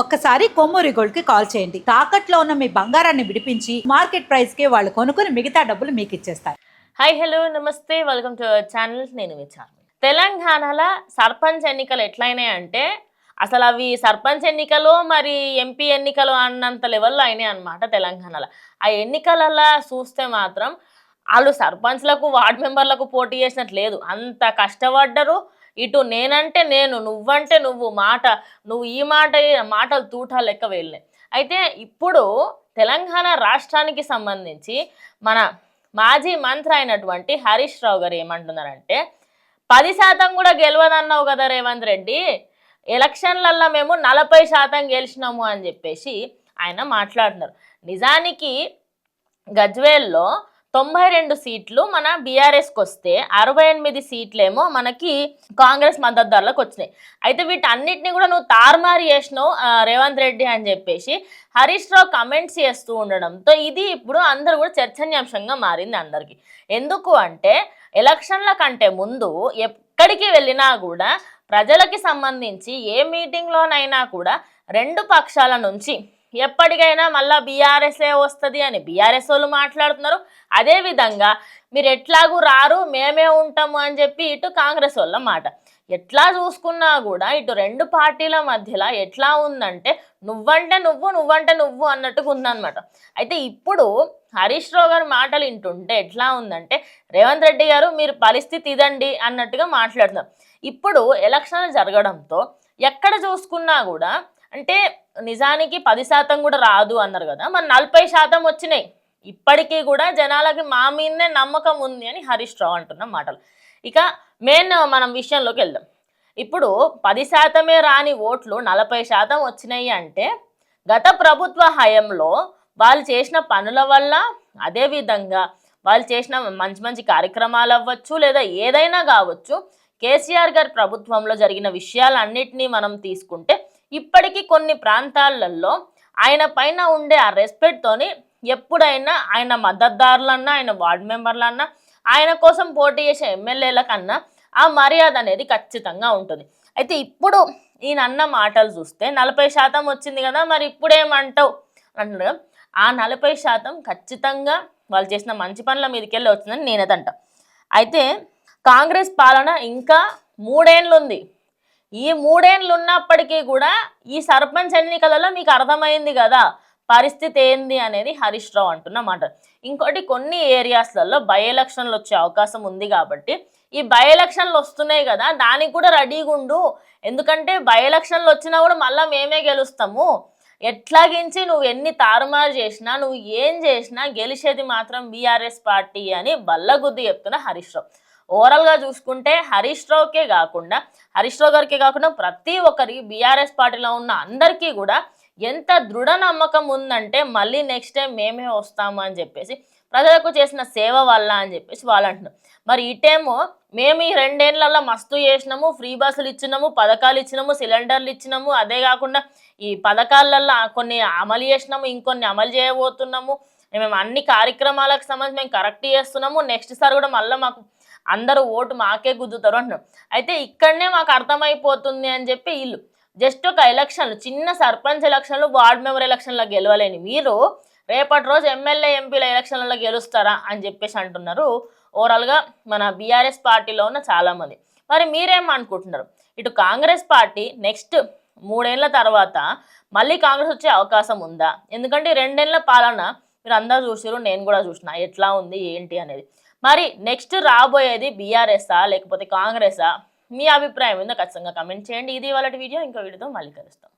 ఒక్కసారి కొమ్మూరి గోల్డ్కి కాల్ చేయండి. తాకట్లో ఉన్న మీ బంగారాన్ని విడిపించి మార్కెట్ ప్రైస్కి వాళ్ళు కొనుక్కుని మిగతా డబ్బులు మీకు ఇచ్చేస్తారు. హాయ్ హలో నమస్తే. Welcome to our channel. నేను విచారం తెలంగాణలో సర్పంచ్ ఎన్నికలు ఎట్లయినాయి అంటే అసలు అవి సర్పంచ్ ఎన్నికలు మరి ఎంపీ ఎన్నికలు అన్నంత లెవెల్లో అయినాయి అనమాట తెలంగాణలో. ఆ ఎన్నికలలో చూస్తే మాత్రం వాళ్ళు సర్పంచ్లకు వార్డు మెంబర్లకు పోటీ చేసినట్టు లేదు. అంత కష్టపడ్డరు. ఇటు నేనంటే నేను నువ్వంటే నువ్వు మాట నువ్వు ఈ మాట మాటలు తూటా లెక్క వెళ్ళినాయి అయితే ఇప్పుడు తెలంగాణ రాష్ట్రానికి సంబంధించి మన మాజీ మంత్రి అయినటువంటి హరీష్ రావు గారు ఏమంటున్నారంటే పది శాతం కూడా గెలవదన్నావు కదా రేవంత్ రెడ్డి ఎలక్షన్లల్లో మేము నలభై శాతం గెలిచినాము అని చెప్పేసి ఆయన మాట్లాడుతున్నారు. నిజానికి గజ్వేల్లో తొంభై రెండు సీట్లు మన బీఆర్ఎస్కి వస్తే అరవై ఎనిమిది సీట్లేమో మనకి కాంగ్రెస్ మద్దతుదారులకు వచ్చినాయి. అయితే వీటన్నిటిని కూడా నువ్వు తారుమారు చేసినావు రేవంత్ రెడ్డి అని చెప్పేసి హరీష్ రావు కమెంట్స్ చేస్తూ ఉండడంతో ఇది ఇప్పుడు అందరూ కూడా చర్చనీయాంశంగా మారింది అందరికీ. ఎందుకు అంటే ఎలక్షన్ల కంటే ముందు ఎక్కడికి వెళ్ళినా కూడా ప్రజలకి సంబంధించి ఏ మీటింగ్లోనైనా కూడా రెండు పక్షాల నుంచి ఎప్పటికైనా మళ్ళీ బీఆర్ఎస్ఏ వస్తుంది అని బీఆర్ఎస్ వాళ్ళు మాట్లాడుతున్నారు. అదేవిధంగా మీరు ఎట్లాగూ రారు మేమే ఉంటాము అని చెప్పి ఇటు కాంగ్రెస్ వాళ్ళ మాట. ఎట్లా చూసుకున్నా కూడా ఇటు రెండు పార్టీల మధ్యలో ఎట్లా ఉందంటే నువ్వంటే నువ్వు నువ్వంటే నువ్వు అన్నట్టుగా ఉందన్నమాట. అయితే ఇప్పుడు హరీష్ రావు గారి మాటలు వింటుంటే ఎట్లా ఉందంటే రేవంత్ రెడ్డి గారు మీరు పరిస్థితి ఇదండి అన్నట్టుగా మాట్లాడుతున్నారు. ఇప్పుడు ఎలక్షన్లు జరగడంతో ఎక్కడ చూసుకున్నా కూడా అంటే నిజానికి పది శాతం కూడా రాదు అన్నారు కదా మరి నలభై శాతం వచ్చినాయి. ఇప్పటికీ కూడా జనాలకి మా మీదనే నమ్మకం ఉంది అని హరీష్ రావు అంటున్న మాటలు. ఇక మెయిన్ మనం విషయంలోకి వెళ్దాం. ఇప్పుడు పది శాతమే రాని ఓట్లు నలభై శాతం వచ్చినాయి అంటే గత ప్రభుత్వ హయంలో వాళ్ళు చేసిన పనుల వల్ల అదేవిధంగా వాళ్ళు చేసిన మంచి మంచి కార్యక్రమాలు అవ్వచ్చు లేదా ఏదైనా కావచ్చు కేసీఆర్ గారి ప్రభుత్వంలో జరిగిన విషయాలన్నింటినీ మనం తీసుకుంటే ఇప్పటికీ కొన్ని ప్రాంతాలలో ఆయన పైన ఉండే ఆ రెస్పెక్ట్తోని ఎప్పుడైనా ఆయన మద్దతుదారులన్నా ఆయన వార్డు మెంబర్లన్నా ఆయన కోసం పోటీ చేసే ఎమ్మెల్యేల కన్నా ఆ మర్యాద అనేది ఖచ్చితంగా ఉంటుంది. అయితే ఇప్పుడు ఈయన అన్న మాటలు చూస్తే నలభై శాతం వచ్చింది కదా మరి ఇప్పుడేమంటావు? అంటున్నారు ఆ నలభై శాతం ఖచ్చితంగా వాళ్ళు చేసిన మంచి పనుల మీదకెళ్ళి వచ్చిందని నేనేదంట అయితే కాంగ్రెస్ పాలన ఇంకా మూడేళ్ళు ఉంది ఈ మూడేళ్ళు ఉన్నప్పటికీ కూడా ఈ సర్పంచ్ ఎన్నికలలో మీకు అర్థమైంది కదా. పరిస్థితి ఏంది అనేది హరీష్ రావు అంటున్నమాట ఇంకోటి కొన్ని ఏరియాస్లలో బై ఎలక్షన్లు వచ్చే అవకాశం ఉంది కాబట్టి ఈ బై ఎలక్షన్లు వస్తున్నాయి కదా దానికి కూడా రెడీగా ఉండు ఎందుకంటే బై ఎలక్షన్లు వచ్చినా కూడా మళ్ళీ మేమే గెలుస్తాము. ఎట్లాగించి నువ్వు ఎన్ని తారుమారు చేసినా నువ్వు ఏం చేసినా గెలిచేది మాత్రం బీఆర్ఎస్ పార్టీ అని బల్లగుద్ది చెప్తున్న హరీష్ రావు. ఓవరాల్గా చూసుకుంటే హరీష్ రావుకే కాకుండా హరీష్ రావు గారికే కాకుండా ప్రతి ఒక్కరి బీఆర్ఎస్ పార్టీలో ఉన్న అందరికీ కూడా ఎంత దృఢ నమ్మకం ఉందంటే మళ్ళీ నెక్స్ట్ టైం మేమే వస్తాము అని చెప్పేసి ప్రజలకు చేసిన సేవ వల్ల అని చెప్పేసి వాళ్ళు అంటున్నారు మరి ఇటేమో మేము ఈ రెండేళ్ళలో మస్తు చేసినాము ఫ్రీ బస్సులు ఇచ్చినాము పథకాలు ఇచ్చినాము సిలిండర్లు ఇచ్చినాము అదే కాకుండా ఈ పథకాలలో కొన్ని అమలు చేసినాము ఇంకొన్ని అమలు చేయబోతున్నాము మేము అన్ని కార్యక్రమాలకు సంబంధించి మేము కరెక్ట్ చేస్తున్నాము నెక్స్ట్ సార్ కూడా మళ్ళీ మాకు అందరూ ఓటు మాకే గుద్దుతారు అంటున్నారు అయితే ఇక్కడనే మాకు అర్థమైపోతుంది అని చెప్పి వీళ్ళు జస్ట్ ఒక ఎలక్షన్లు చిన్న సర్పంచ్ ఎలక్షన్లు వార్డ్ మెంబర్ ఎలక్షన్లో గెలవలేని మీరు రేపటి రోజు ఎమ్మెల్యే ఎంపీల ఎలక్షన్లలో గెలుస్తారా అని చెప్పేసి అంటున్నారు. ఓవరాల్గా మన బీఆర్ఎస్ పార్టీలో ఉన్న చాలామంది. మరి మీరేం అనుకుంటున్నారు ఇటు కాంగ్రెస్ పార్టీ నెక్స్ట్ మూడేళ్ళ తర్వాత మళ్ళీ కాంగ్రెస్ వచ్చే అవకాశం ఉందా? ఎందుకంటే రెండేళ్ళ పాలన మీరు అందరూ చూసారు నేను కూడా చూసిన ఎట్లా ఉంది ఏంటి అనేది. మరి నెక్స్ట్ రాబోయేది బీఆర్ఎస్ఆ లేకపోతే కాంగ్రెసా మీ అభిప్రాయం ఏందో ఖచ్చితంగా కమెంట్ చేయండి. ఇది వాళ్ళ వీడియో ఇంకో వీడియోతో మళ్ళీ కలుస్తాం.